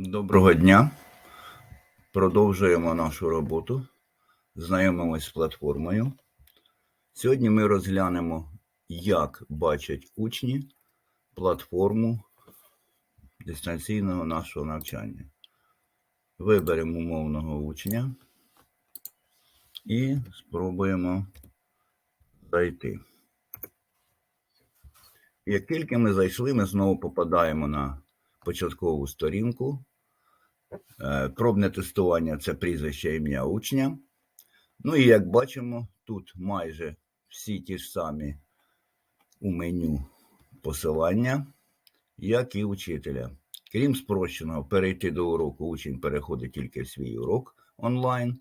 Доброго дня. Продовжуємо нашу роботу. Знайомимось з платформою. Сьогодні ми розглянемо, як бачать учні платформу дистанційного нашого навчання. Виберемо умовного учня і спробуємо зайти. Як тільки ми зайшли, ми знову попадаємо на початкову сторінку. Е, Пробне тестування це прізвище ім'я учня. Ну і як бачимо, тут майже всі ті ж самі у меню посилання, як і учителя. Крім спрощеного, перейти до уроку учень переходить тільки в свій урок онлайн.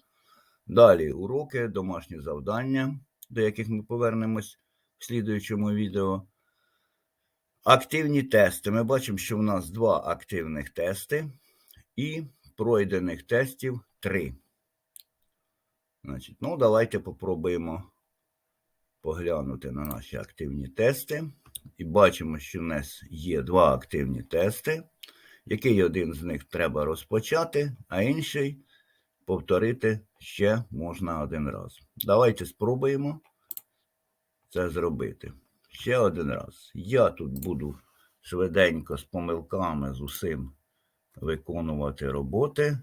Далі уроки, домашні завдання, до яких ми повернемось в слідуючому відео. Активні тести. Ми бачимо, що в нас два активних тести і пройдених тестів три. Значить, ну, давайте попробуємо поглянути на наші активні тести. І бачимо, що в нас є два активні тести. Який один з них треба розпочати, а інший повторити ще можна один раз. Давайте спробуємо це зробити. Ще один раз. Я тут буду швиденько з помилками з усім виконувати роботи.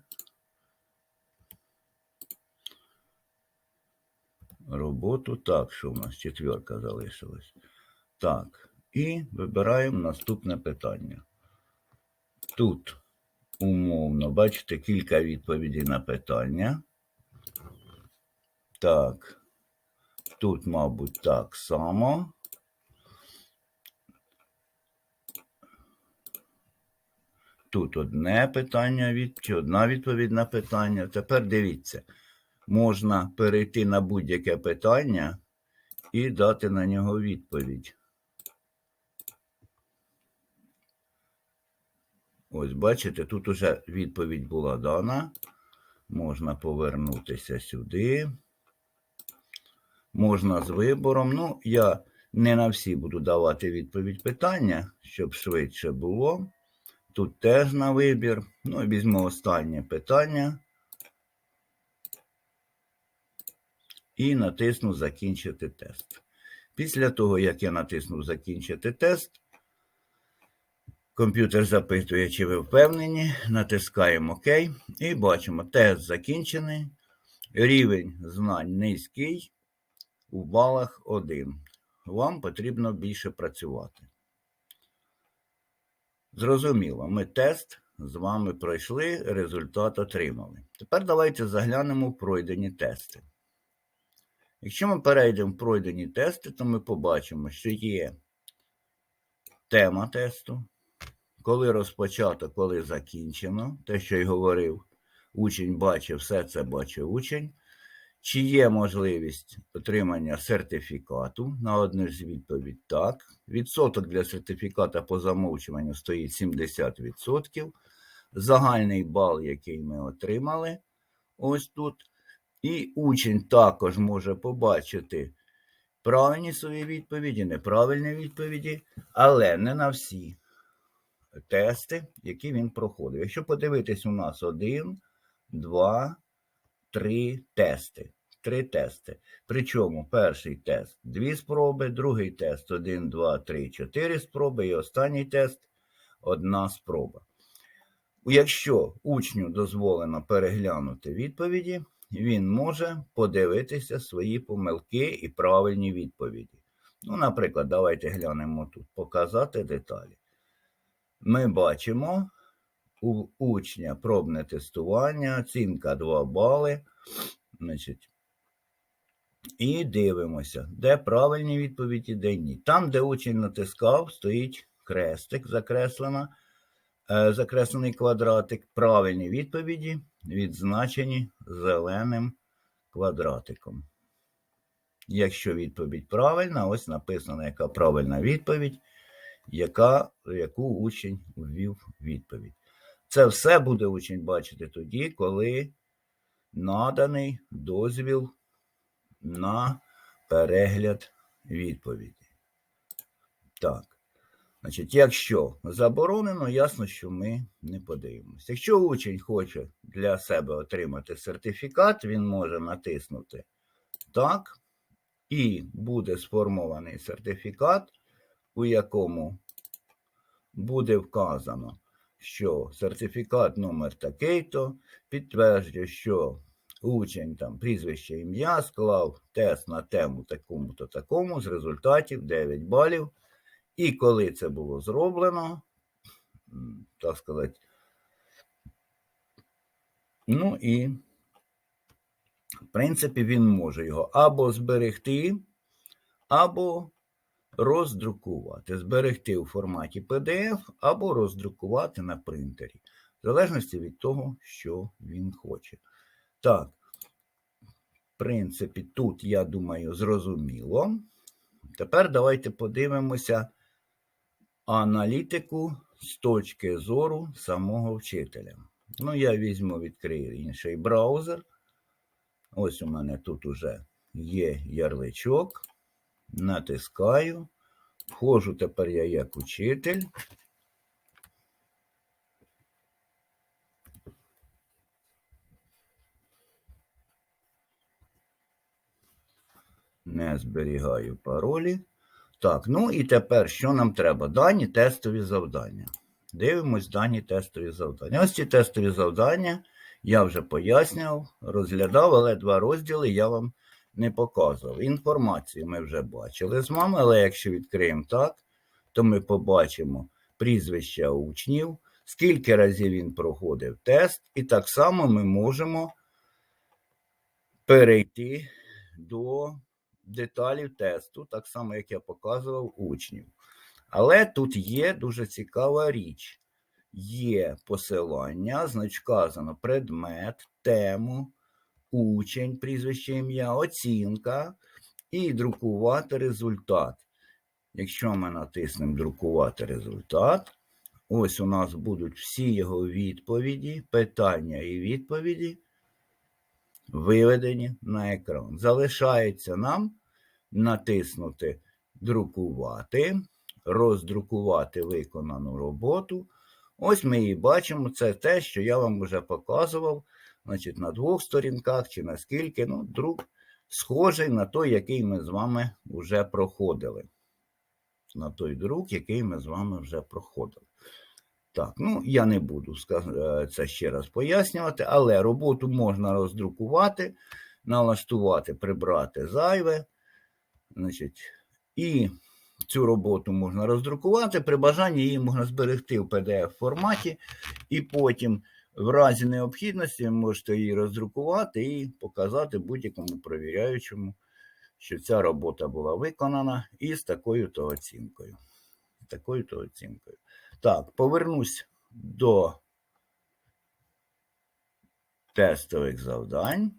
Роботу так, що в нас четверка залишилась. Так, і вибираємо наступне питання. Тут умовно, бачите, кілька відповідей на питання. Так. Тут, мабуть, так само. Тут одне питання, чи одна відповідь на питання. Тепер дивіться, можна перейти на будь-яке питання і дати на нього відповідь. Ось, бачите, тут уже відповідь була дана. Можна повернутися сюди. Можна з вибором. Ну, я не на всі буду давати відповідь питання, щоб швидше було. Тут теж на вибір. Ну, і візьму останнє питання. І натисну Закінчити тест. Після того, як я натиснув Закінчити тест, комп'ютер запитує, чи ви впевнені. Натискаємо ОК і бачимо, тест закінчений. Рівень знань низький. У балах 1. Вам потрібно більше працювати. Зрозуміло, ми тест з вами пройшли, результат отримали. Тепер давайте заглянемо в пройдені тести. Якщо ми перейдемо в пройдені тести, то ми побачимо, що є тема тесту, коли розпочато, коли закінчено, те, що й говорив, учень бачив, все це бачив учень. Чи є можливість отримання сертифікату? На одну з відповідь так. Відсоток для сертифіката по замовчуванню стоїть 70%. Загальний бал, який ми отримали, ось тут. І учень також може побачити правильні свої відповіді, неправильні відповіді, але не на всі тести, які він проходив. Якщо подивитись, у нас один, два, три тести. Три тести. Причому перший тест дві спроби, другий тест один, два, три, чотири спроби, і останній тест одна спроба. Якщо учню дозволено переглянути відповіді, він може подивитися свої помилки і правильні відповіді. Ну, наприклад, давайте глянемо тут показати деталі. Ми бачимо у учня пробне тестування, оцінка 2 бали. Значить, і дивимося, де правильні відповіді, де ні. Там, де учень натискав, стоїть крестик, закреслена, е, закреслений квадратик. Правильні відповіді відзначені зеленим квадратиком. Якщо відповідь правильна, ось написано, яка правильна відповідь, яка, яку учень ввів відповідь. Це все буде учень бачити тоді, коли наданий дозвіл на перегляд відповіді. Так. Значить, якщо заборонено, ясно, що ми не подивимося. Якщо учень хоче для себе отримати сертифікат, він може натиснути так, і буде сформований сертифікат, у якому буде вказано, що сертифікат номер такий-то підтверджує, що учень там прізвище ім'я склав тест на тему такому-то такому з результатів 9 балів. І коли це було зроблено, так сказати, ну і, в принципі, він може його або зберегти, або роздрукувати. Зберегти у форматі PDF, або роздрукувати на принтері, в залежності від того, що він хоче. Так, в принципі, тут, я думаю, зрозуміло. Тепер давайте подивимося аналітику з точки зору самого вчителя. Ну, я візьму, відкрию інший браузер. Ось у мене тут уже є ярличок. Натискаю. Входжу тепер я як учитель. Не зберігаю паролі. Так, ну і тепер що нам треба? Дані тестові завдання. Дивимось дані тестові завдання. Ось ці тестові завдання я вже пояснював, розглядав, але два розділи я вам не показував. Інформацію ми вже бачили з вами, але якщо відкриємо так, то ми побачимо прізвища учнів, скільки разів він проходив тест, і так само ми можемо перейти до деталів тесту, так само, як я показував учнів. Але тут є дуже цікава річ. Є посилання, значить вказано предмет, тему, учень, прізвище ім'я, оцінка і друкувати результат. Якщо ми натиснемо друкувати результат, ось у нас будуть всі його відповіді, питання і відповіді виведені на екран. Залишається нам натиснути Друкувати, роздрукувати виконану роботу. Ось ми її бачимо. Це те, що я вам вже показував. Значить, на двох сторінках чи на скільки. Ну, друк схожий на той, який ми з вами вже проходили. На той друк, який ми з вами вже проходили. Так, ну я не буду е, це ще раз пояснювати, але роботу можна роздрукувати, налаштувати, прибрати зайве. Значить, і цю роботу можна роздрукувати. При бажанні її можна зберегти в PDF форматі, і потім, в разі необхідності, можете її роздрукувати і показати будь-якому провіряючому, що ця робота була виконана із такою-то оцінкою. Такою-то оцінкою. Так, повернусь до тестових завдань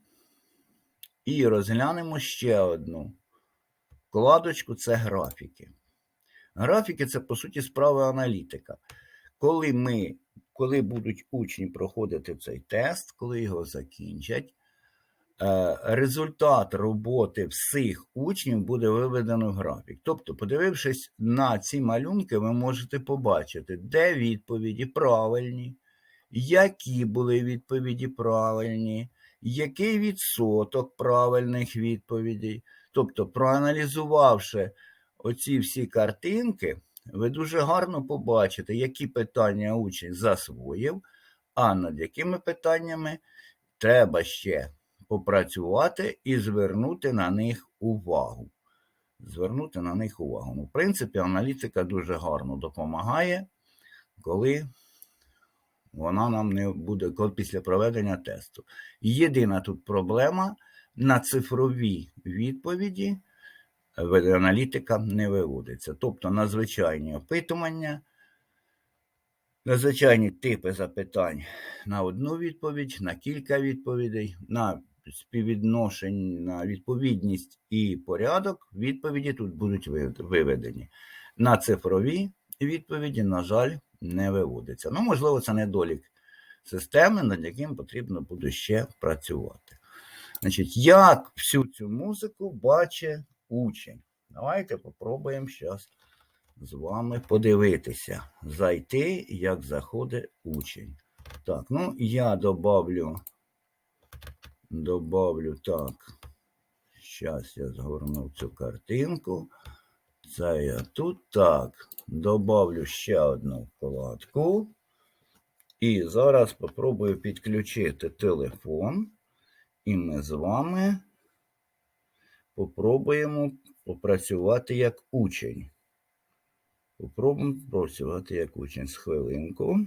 і розглянемо ще одну вкладочку це графіки. Графіки це, по суті, справа аналітика. Коли ми, коли будуть учні проходити цей тест, коли його закінчать, е, результат роботи всіх учнів буде виведено в графік. Тобто, подивившись на ці малюнки, ви можете побачити, де відповіді правильні, які були відповіді правильні, який відсоток правильних відповідей. Тобто, проаналізувавши оці всі картинки, ви дуже гарно побачите, які питання учень засвоїв, а над якими питаннями треба ще попрацювати і звернути на них увагу. Звернути на них увагу. Ну, в принципі, аналітика дуже гарно допомагає, коли вона нам не буде після проведення тесту. Єдина тут проблема на цифрові відповіді аналітика не виводиться. Тобто на звичайні опитування, на звичайні типи запитань на одну відповідь, на кілька відповідей, на співвідношень, на відповідність і порядок відповіді тут будуть виведені. На цифрові відповіді, на жаль, не виводиться. Ну, можливо, це недолік системи, над яким потрібно буде ще працювати. Значить, як всю цю музику бачить учень? Давайте попробуємо зараз з вами подивитися, зайти, як заходить учень. Так, ну я добавлю, добавлю так. Зараз я згорнув цю картинку. Це я тут так. Добавлю ще одну вкладку. І зараз спробую підключити телефон. І ми з вами попробуємо попрацювати як учень. Попробуємо працювати як учень з хвилинку.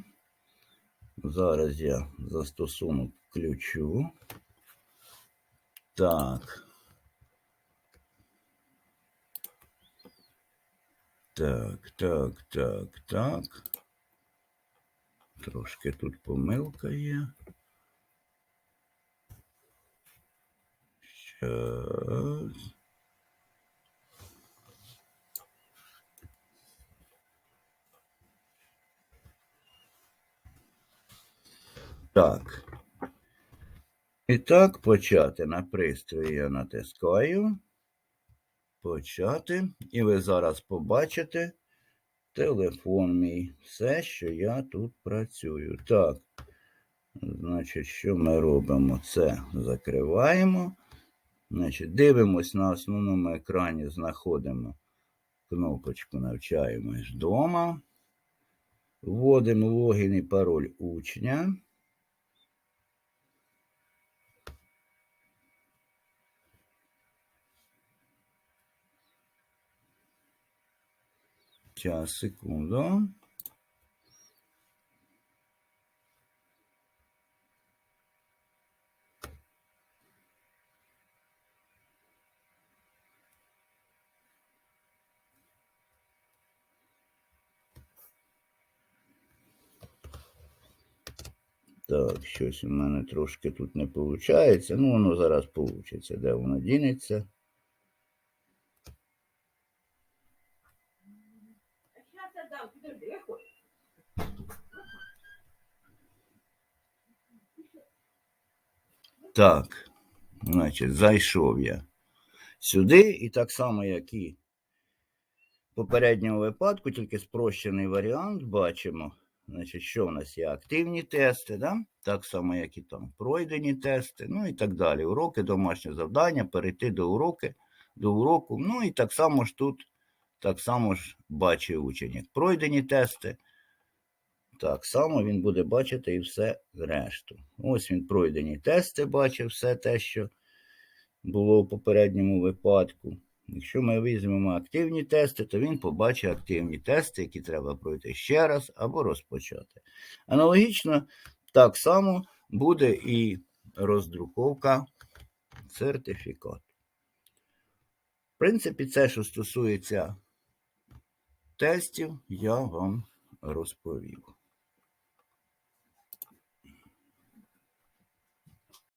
Зараз я застосунок включу. Так. Так, так, так, так. Трошки тут помилка є. Так. І так, почати на пристрої я натискаю. Почати. І ви зараз побачите телефон мій. Все, що я тут працюю. Так. Значить, що ми робимо? Це закриваємо. Значить, дивимось на основному екрані, знаходимо кнопочку Навчаємось вдома. Вводимо логін і пароль учня. Час, секунду. Так, щось у мене трошки тут не виходить. Ну, воно зараз вийде. Де воно дінеться? Так, значить, зайшов я сюди, і так само, як і в попередньому випадку, тільки спрощений варіант бачимо. Значить, що в нас є активні тести, да? так само, як і там пройдені тести, ну і так далі. Уроки, домашнє завдання, перейти до уроки, до уроку. Ну і так само ж тут, так само ж бачить учень. Як пройдені тести, так само він буде бачити і все решту. Ось він пройдені тести бачив, все те, що було в попередньому випадку. Якщо ми візьмемо активні тести, то він побачить активні тести, які треба пройти ще раз або розпочати. Аналогічно, так само буде і роздруковка сертифікату. В принципі, це, що стосується тестів, я вам розповів.